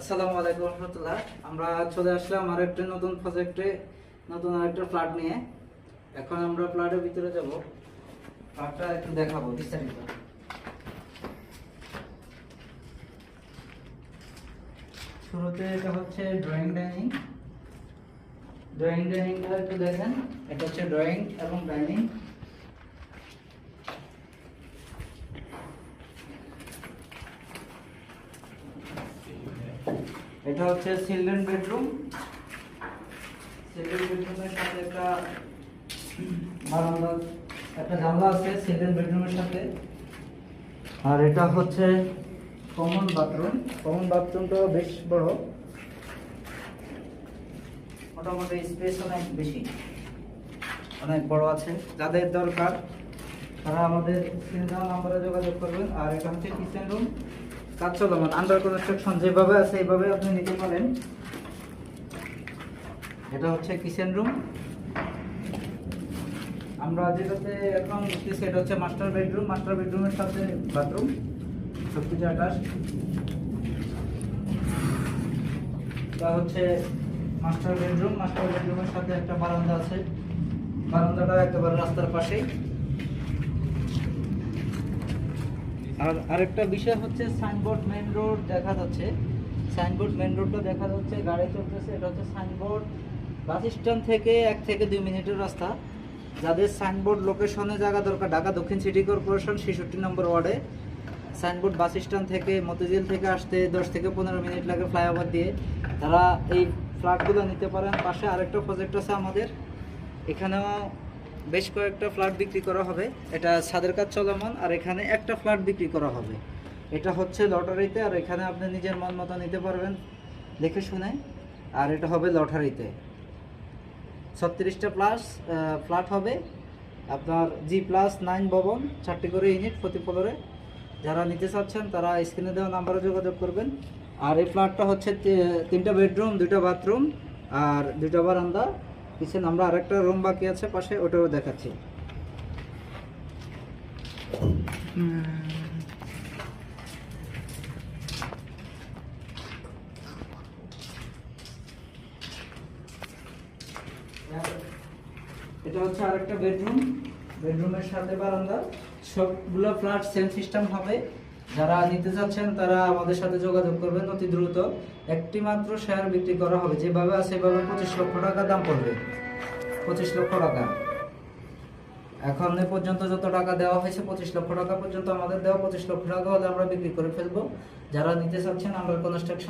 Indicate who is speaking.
Speaker 1: আসসালামু আলাইকুম রহমতুল্লাহ। আমরা চলে আসলাম আর একটা নতুন প্রজেক্টে নতুন আরেকটা ফ্ল্যাট নিয়ে। এখন আমরা ফ্ল্যাটের ভিতরে যাব। ফ্ল্যাটটা একটু দেখাবো, বিস্তারিত। শুরুতে এটা হচ্ছে ড্রয়িং ডাইনিং ড্রয়িং ডাইনিংটা একটু দেখেন। এটা হচ্ছে ড্রয়িং এবং ডাইনিং এটা হচ্ছে চিলড্রেন বেডরুম চিলড্রেন বেডরুমের সাথে একটা বারান্দা একটা জানলা আছে চিলড্রেন বেডরুমের সাথে। আর এটা হচ্ছে কমন বাথরুম কমন বাথরুমটা বেশ বড়। মোটামুটি স্পেস অনেক বেশি। অনেক বড় আছে। যাদের দরকার, তারা আমাদের নাম্বারে যোগাযোগ করবেন। আর এটা হচ্ছে কিচেন রুম কাজ চলমান আন্ডার কনস্ট্রাকশন যেভাবে আছে, এইভাবে আপনি নিতে পারেন। এটা হচ্ছে কিচেন রুম আমরা যেটাতে এখন এটা হচ্ছে মাস্টার বেডরুম মাস্টার বেডরুমের সাথে বাথরুম সব কিছু আকাশ এটা হচ্ছে মাস্টার বেডরুম মাস্টার বেডরুমের সাথে একটা বারান্দা আছে। বারান্দাটা একেবারে রাস্তার পাশেই। আর আরেকটা বিষয় হচ্ছে সাইনবোর্ড মেন রোড দেখা যাচ্ছে। সাইনবোর্ড মেন রোডটা দেখা যাচ্ছে, গাড়ি চলতেছে, এটা হচ্ছে সাইনবোর্ড বাস স্ট্যান্ড থেকে এক থেকে দুই মিনিটের রাস্তা। যাদের সাইনবোর্ড লোকেশনে জায়গা দরকার, ঢাকা দক্ষিণ সিটি কর্পোরেশন ছেষট্টি নম্বর ওয়ার্ডে। সাইনবোর্ড বাস স্ট্যান্ড থেকে মতিঝিল থেকে আসতে দশ থেকে পনেরো মিনিট লাগে ফ্লাইওভার দিয়ে। তারা এই ফ্ল্যাটগুলো নিতে পারেন। পাশে আরেকটা প্রজেক্ট আছে আমাদের। এখানেও বেশ কয়েকটা ফ্ল্যাট বিক্রি করা হবে। এটা ছাদের কাজ চলমান, আর এখানে একটা ফ্ল্যাট বিক্রি করা হবে। এটা হচ্ছে লটারিতে, আর এখানে আপনি নিজের মন মতো নিতে পারবেন, দেখে শুনে। আর এটা হবে লটারিতে। ছত্রিশটা প্লাস ফ্ল্যাট হবে। আপনার জি প্লাস নাইন ভবন, চারটি করে ইউনিট প্রতি ফ্লোরে যারা নিতে চাচ্ছেন, তারা স্ক্রিনে দেওয়া নাম্বারে যোগাযোগ করবেন। আর এই ফ্ল্যাটটা হচ্ছে তিনটা বেডরুম দুইটা বাথরুম আর দুইটা বারান্দা। কিচেন আমরা আরেকটা রুম বাকি আছে, পাশে ওটাও দেখাচ্ছি। এটা হচ্ছে আরেকটা বেডরুম। বেডরুমের সাথে বারান্দা সবগুলো ফ্ল্যাট সেম সিস্টেম হবে। যারা নিতে চাচ্ছেন, তারা আমাদের সাথে যোগাযোগ করবেন। অতি দ্রুত একটি মাত্র শেয়ার বিক্রি করা হবে। যেভাবে আছে সেভাবে পঁচিশ লক্ষ টাকা দাম পড়বে। পঁচিশ লক্ষ টাকা। এখন এ পর্যন্ত যত টাকা দেওয়া হয়েছে, পঁচিশ লক্ষ টাকা পর্যন্ত আমাদের দেওয়া। পঁচিশ লক্ষ টাকা হলে আমরা বিক্রি করে ফেলব। যারা নিতে চাচ্ছেন আমরা কনস্ট্রাকশন